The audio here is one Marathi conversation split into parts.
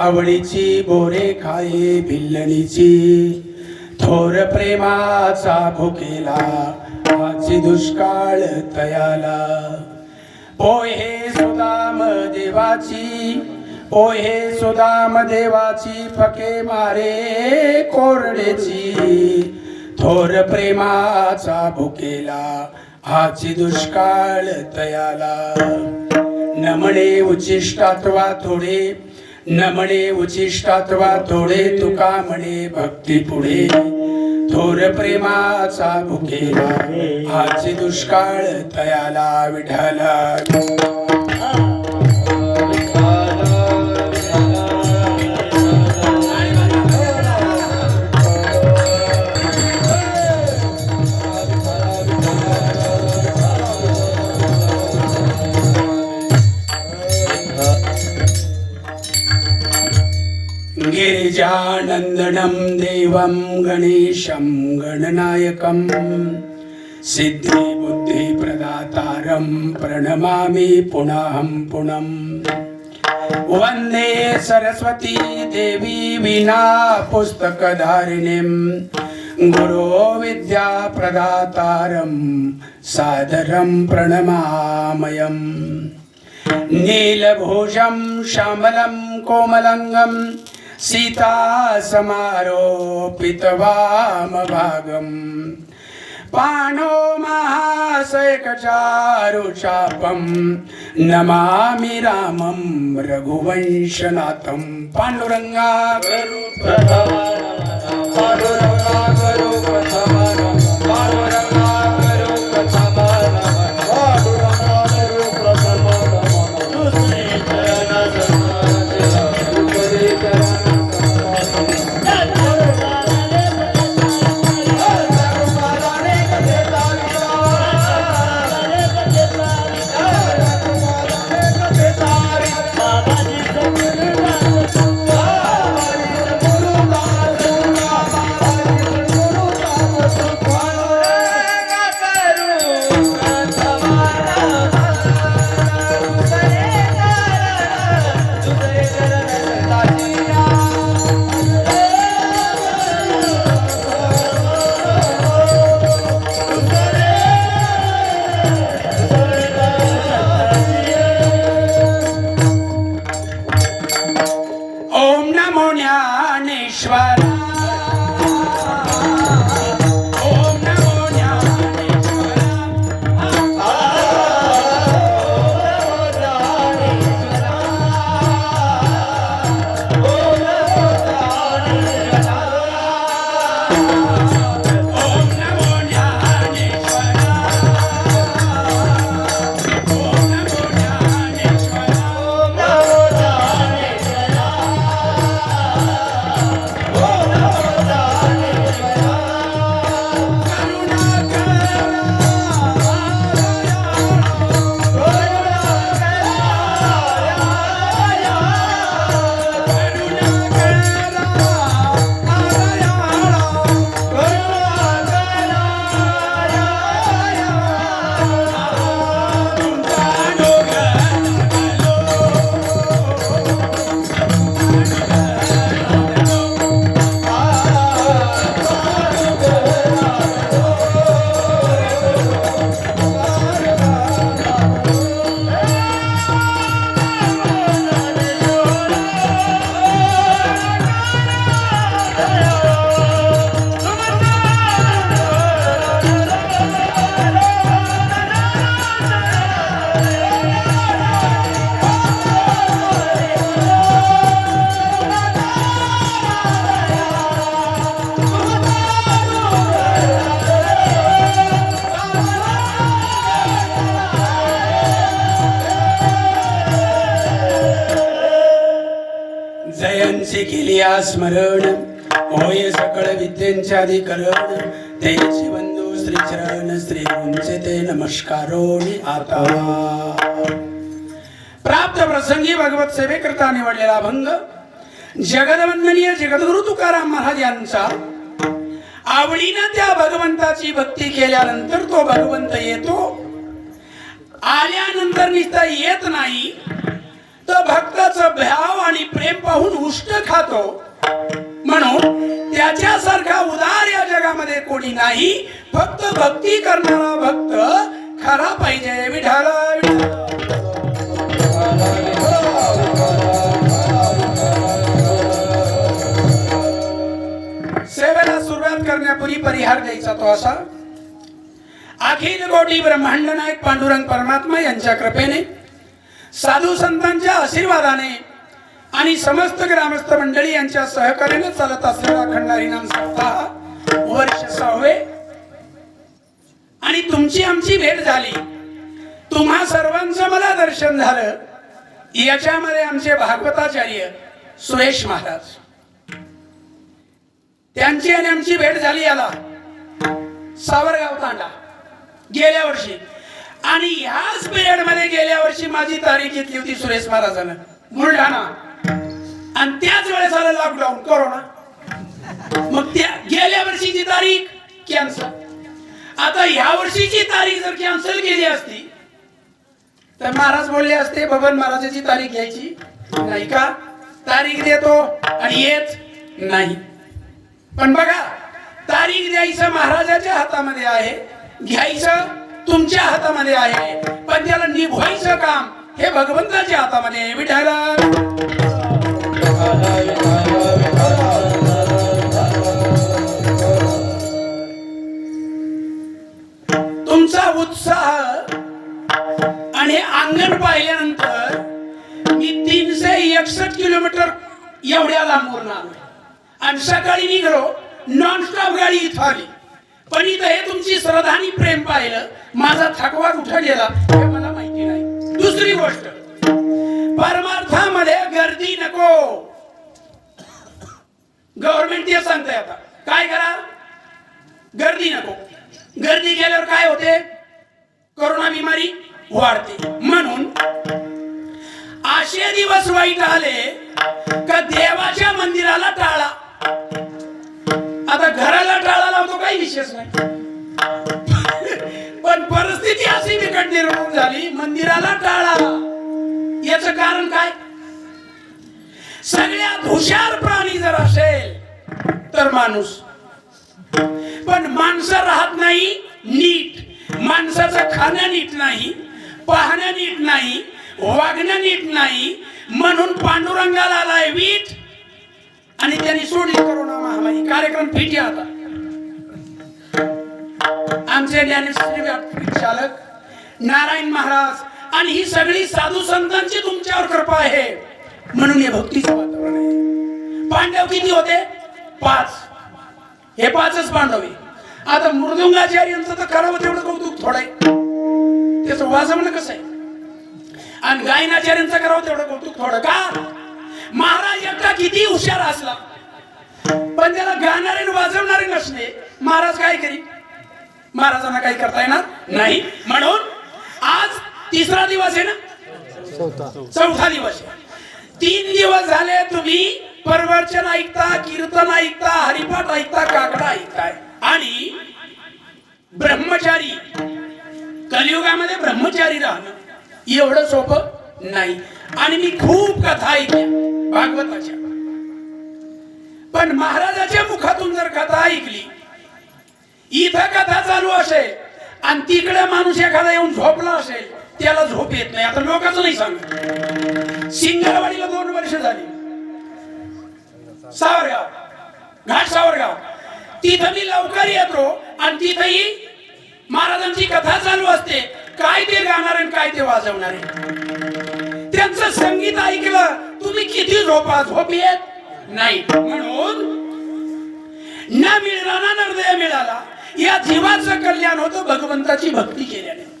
आवडीची बोरे खाई भिल्लणीची थोर प्रेमाचा भुकेला आची दुष्काळ तयाला. पोहे सुदाम देवाची पोहे सुदाम देवाची फके मारे कोरडेची. थोर प्रेमाचा भुकेला हाची दुष्काळ तयाला. नमणे उचिष्टात्वा थोडे न म्हणे उचिष्टात्वा थोडे तुका म्हणे भक्ती पुढे. थोर प्रेमाचा भुकेला आजी दुष्काळ तयाला विढाला गिरिजानन्दनं देवं गणेशं गणनायकं सिद्धिबुद्धिप्रदातारं प्रणमामि पुनहं पुनम्। वन्दे सरस्वती देवी विना पुस्तकधारिणीं। गुरो विद्याप्रदातारं सादरं प्रणमामयम्। शमलं श्यामलं कोमलङ्गं सीतासमारोपितवामभागम् पाणो महाशयकचारुचापं नमामि रामं रघुवंशनाथं पाण्डुरङ्गा केली स्मरण. होय सकळ विद्येच्या करण. तेची बंधू श्री चरण श्री गुंचे ते नमस्कारोणी आता. प्राप्त प्रसंगी भगवत सेवेकरता निवडलेला भंग. जगदवंदनीय जगद्गुरु तुकाराम महाराज यांचा. आवडीनं त्या भगवंताची भक्ती केल्यानंतर तो भगवंत येतो. आल्यानंतर निसता येत नाही. तर भक्ताचं भाव आणि प्रेम पाहून उष्ट खातो. म्हणून त्याच्यासारखा उदार या जगामध्ये कोणी नाही. फक्त भक्ती करणारा भक्त खरा पाहिजे. विठाला सेवेला सुरुवात करण्यापूर्वी परिहार द्यायचा तो असा. अखिल कोटी ब्रह्मांड नायक पांडुरंग परमात्मा यांच्या कृपेने साधू संतांच्या आशीर्वादाने आणि समस्त ग्रामस्थ मंडळी यांच्या सहकार्याने चालत असलेला खंडारी नाम सप्ताह वर्ष सहावे. आणि तुमची आमची भेट झाली. तुम्हा सर्वांचं मला दर्शन झालं. याच्यामध्ये आमचे भागवताचार्य सुरेश महाराज. त्यांची आणि आमची भेट झाली याला. सावरगाव तांडा. गेल्या वर्षी. आणि ह्याच पिरियडमध्ये गेल्या वर्षी माझी तारीख घेतली होती सुरेश महाराजानं. बुलढाणा. आणि त्याच वेळेस आलं लॉकडाऊन कोरोना मग त्या गेल्या वर्षीची तारीख कॅन्सल आता ह्या वर्षीची तारीख जर कॅन्सल केली असती तर महाराज बोलले असते भगवान महाराजाची तारीख घ्यायची नाही का? तारीख देतो आणि येत नाही. पण बघा तारीख द्यायचं महाराजाच्या हातामध्ये आहे घ्यायचं तुमच्या हातामध्ये आहे पण त्याला निभवायचं काम हे भगवंताच्या हातामध्ये विठायला तुमचा उत्साह आणि अंगण पाहिल्यानंतर मी तीनशे एकसष्ट किलोमीटर एवढ्या लांबून आलो आणि सकाळी निघलो नॉनस्टॉप गाडी इथं आली. पण इथं हे तुमची श्रद्धा आणि प्रेम पाहिलं माझा थकवा कुठं गेला हे मला माहिती नाही. दुसरी गोष्ट परमार्थामध्ये गर्दी नको. गव्हर्नमेंट ते सांगतंय आता. काय करा? गर्दी नको. गर्दी केल्यावर काय होते? कोरोना बिमारी वाढते. म्हणून असे दिवस वाईट आले का देवाच्या मंदिराला टाळा. आता घराला टाळा लावतो काही विशेष नाही. पण परिस्थिती अशी बिकट निर्माण झाली मंदिराला टाळा. याच कारण काय? सगळ्यात हुशार प्राणी जर असेल तर माणूस. पण माणसं राहत नाही नीट. माणसाचं खाणं नीट नाही पाहणं नीट नाही वागणं नीट नाही. म्हणून पांडुरंगाला आलाय वीट आणि त्यांनी सोडली करोना महामारी. कार्यक्रम फिटी आता. आमचे ज्ञानेश्वरी व्यासपीठ चालक नारायण महाराज आणि ही सगळी साधू संतांची तुमच्यावर कृपा आहे. म्हणून हे भक्तीचं वातावरण आहे. पांडव किती होते? पाच. हे पाचच पांडव आता मृदुंगाचार्यांचं तर करावं तेवढं कौतुक थोडं आहे. त्याचं वाजवणं कसं आहे? आणि गायनाचार्यांचं करावं तेवढं कौतुक थोडं का? महाराज एकटा किती हुशार असला. पण त्याला गाणारे वाजवणारे नसले. महाराज काय करी? महाराजांना काही करता येणार नाही. म्हणून आज तिसरा दिवस आहे ना? चौथा दिवस आहे. तीन दिवस झाले तुम्ही परवचन ऐकता कीर्तन ऐकता हरिपाठ ऐकता काकडा ऐकताय. आणि ब्रह्मचारी कलियुगामध्ये ब्रह्मचारी राहणं एवढं सोपं नाही. आणि मी खूप कथा ऐकल्या भागवताच्या. पण महाराजाच्या मुखातून जर कथा ऐकली इथं कथा चालू असेल आणि तिकडे माणूस एखादा येऊन झोपला असेल त्याला झोप येत नाही. आता लोकांचं नाही सांगत. सिंगरवाडीला दोन वर्ष झाली. सावरगाव घाट सावरगाव. तिथं मी लवकर येतो आणि तिथंही महाराजांची कथा चालू असते. काय ते गाणार आणि काय ते वाजवणार त्यांचं संगीत ऐकलं तुम्ही किती झोपा झोप येत नाही. म्हणून न मिळणारा नर्दय मिळाला. या जीवाचं कल्याण होतं भगवंताची भक्ती केल्याने.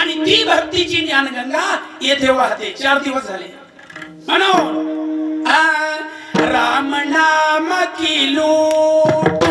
आणि ती भक्तीची ज्ञानगंगा येथे वाहते. चार दिवस झाले. म्हणून राम नाम की लूट।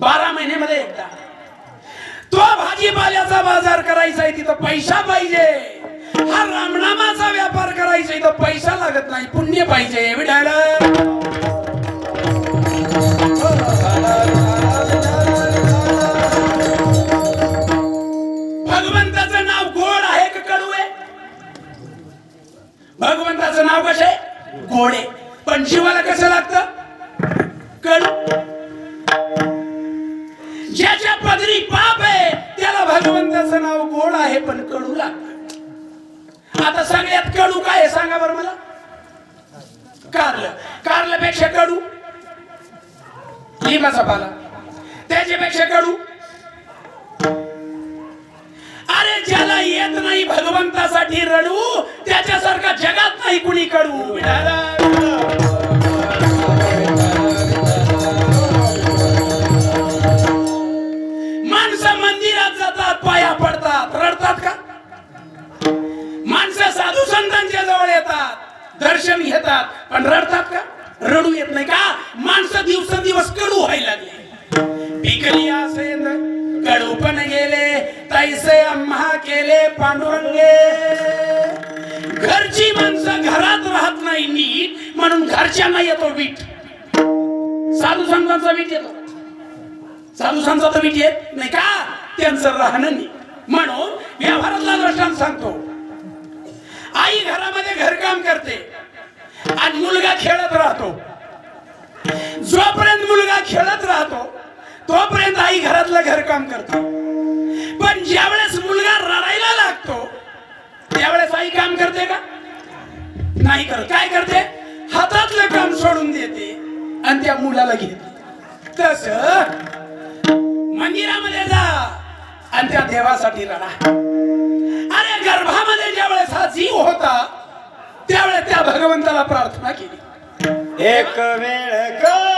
बारा महिन्यामध्ये एकदा. तो भाजीपाल्याचा बाजार करायचा आहे तिथं पैसा पाहिजे. हा रामनामाचा व्यापार करायचा आहे तर पैसा लागत नाही पुण्य पाहिजे. विठाला भगवंताचं नाव गोड आहे का कडू आहे भगवंताचं नाव कसं? आहे पण जीवाला कसं लागतं? कडू. ज्याच्या पदरी पाप आहे त्याला भगवंताचं नाव गोड आहे पण कडू लागत आता सगळ्यात कडू काय सांगा बरं मला. कारलं. कारल्यापेक्षा कडू. लिंबाचा पाला. त्याच्यापेक्षा कडू. अरे ज्याला येत नाही भगवंतासाठी रडू त्याच्यासारखा जगात नाही कुणी कडू. विठाला येतात का? माणसं साधू संतांच्या जवळ येतात दर्शन घेतात पण रडतात का? रडू येत नाही का? माणसं दिवसेंदिवस कडू व्हायला लागले. पिकली असेल कडू पण गेले तैसे आम्हा केले पांडुरंगे. घरची माणसं घरात राहत नाही नीट म्हणून घरच्यांना येतो वीट. साधू संतांचा वीट येतो. साधू संतांचा वीट येत नाही का? त्यांचं राहणं नाही म्हणून आणि मुलगा खेळत राहतो. जोपर्यंत मुलगा खेळत राहतो तोपर्यंत आई घरातलं घरकाम करतो. पण ज्यावेळेस मुलगा रडायला लागतो त्यावेळेस आई काम करते का? नाही करत. काय करते? हातातलं काम सोडून देते आणि त्या मुलाला घेते. तस मंदिरामध्ये जा आणि त्या देवासाठी रडा. अरे गर्भामध्ये ज्यावेळेस हा जीव होता त्यावेळेस त्या भगवंताला प्रार्थना केली. एक वेळ का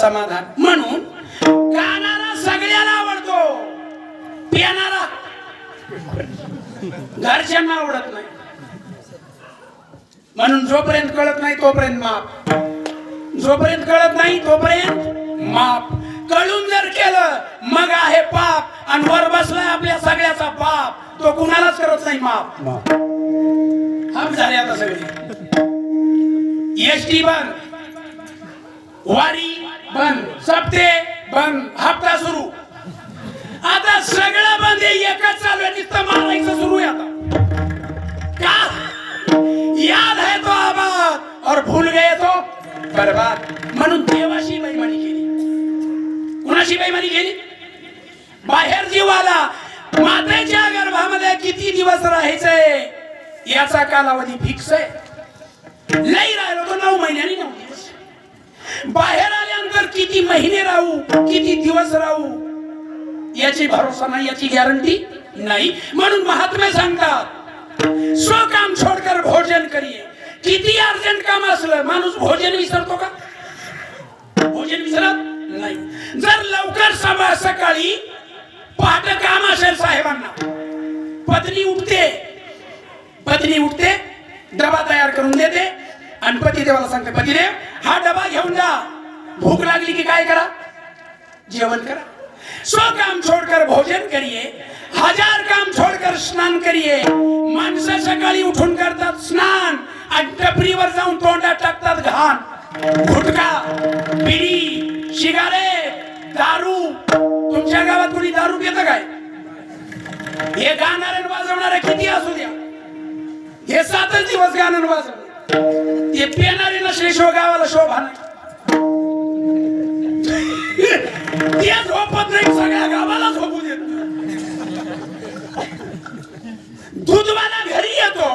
समाधान. म्हणून गाणारा सगळ्याला आवडतो. पिणारा घरच्यांना आवडत नाही. म्हणून जोपर्यंत कळत नाही तोपर्यंत माप. जोपर्यंत कळत नाही तोपर्यंत माप. कळून जर केलं मग आहे पाप. आणि वर बसलाय आपल्या सगळ्याचा पाप. तो कुणालाच करत नाही माप. हाप झाले आता सगळे. एसटी बंद वारी. बंद. सप्ते. बंद. हप्ता सुरू. आता सगळं बंद आहे एकच चालू आहे नुसतं मारायचं सुरू आहे आता. का? याद है तो आबाद. और भूल गए तो बर्बाद. म्हणून देवाशी बेईमानी केली. कुणाशी बेईमानी केली? बाहेर जीवाला. मातेच्या गर्भामध्ये किती दिवस राहायचंय याचा कालावधी फिक्स आहे. लई राहिलो तो नऊ महिन्यांनी दिवस. बाहेर आल्यानंतर किती महिने राहू किती दिवस राहू याची भरोसा नाही याची गॅरंटी नाही. म्हणून महात्मे सांगतात स्व काम छोडकर भोजन करिये किती अर्जंट काम असलं माणूस भोजन विसरतो का? भोजन विसरत नाही. जर लवकर सभा सकाळी पहाट काम असेल साहेबांना. पत्नी उठते. पत्नी उठते डबा तयार करून देते. आणि पतिदेवाला सांगते पतिदेव हा डबा घेऊन जा. भूक लागली की काय करा? जेवण करा. स्व काम छोडकर भोजन करिये. हजार काम छोडकर स्नान करिये. माणसं सकाळी उठून करतात स्नान आणि टपरीवर जाऊन तोंडात टाकतात घाण. गुटखा बिडी शिगारेट दारू. तुमच्या गावात कोणी दारू पितं काय? हे गाणारे वाजवणारे किती असू द्या. हे सातच दिवस गाणं वाजव ते पेणारे नसल्याशिवाय गावाला शोभा नाही. ते झोपत नाही सगळ्या गावाला झोपू देत दूधवाला घरी येतो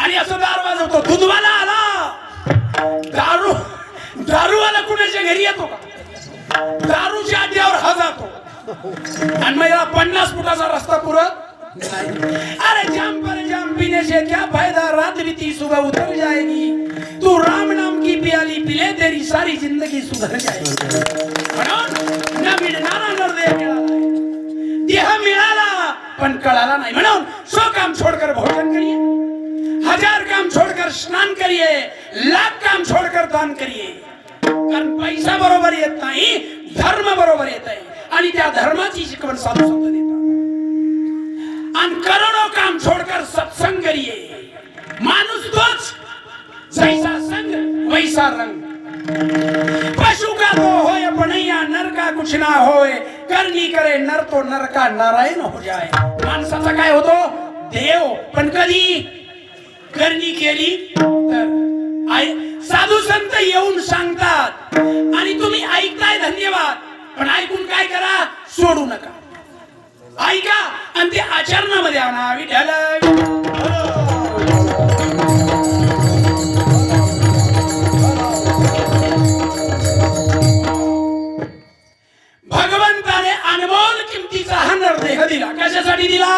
आणि असं दार वाजवतो दूधवाला आला. दारू दारूवाला कुणाच्या घरी येतो का? दारूच्या आड्यावर हा जातो. आणि मग याला पन्नास फुटाचा रस्ता पुरत अरे जम पर जम पीने से क्या फायदा? रात बीती सुबह उतर जाएगी। तू राम नाम की प्याली पिले तेरी सारी जिंदगी सुधर जाएगी। म्हणून न मिळणारा नरदेह मिळाला देह मिळाला पण कळाला नाही। म्हणून सो काम छोडकर भोजन करिए। हजार काम छोडकर स्नान करिए। लाख काम छोडकर दान करिए। कारण पैसा बरोबर येत नाही धर्म बरोबर येत आहे. आणि त्या धर्माची शिकवण साधू संत अन करोड़ों काम छोडकर सत्संग करिए। माणूस तोच जैसा संग वैसा रंग। पशु का तो होय बनैया नर का कुछ ना होय। करनी करे नर तो नर का नारायण हो जाए। माणसाचा काय होतो? देव पण कधी? करणी केली तर। साधू संत येऊन सांगतात आणि तुम्ही ऐकताय धन्यवाद पण ऐकून काय करा? सोडू नका. ऐका आणि ते आचरणामध्ये आणा विठ्ठल. भगवंताने अनमोल किमतीचा हा नरदेह दिला. कशासाठी दिला?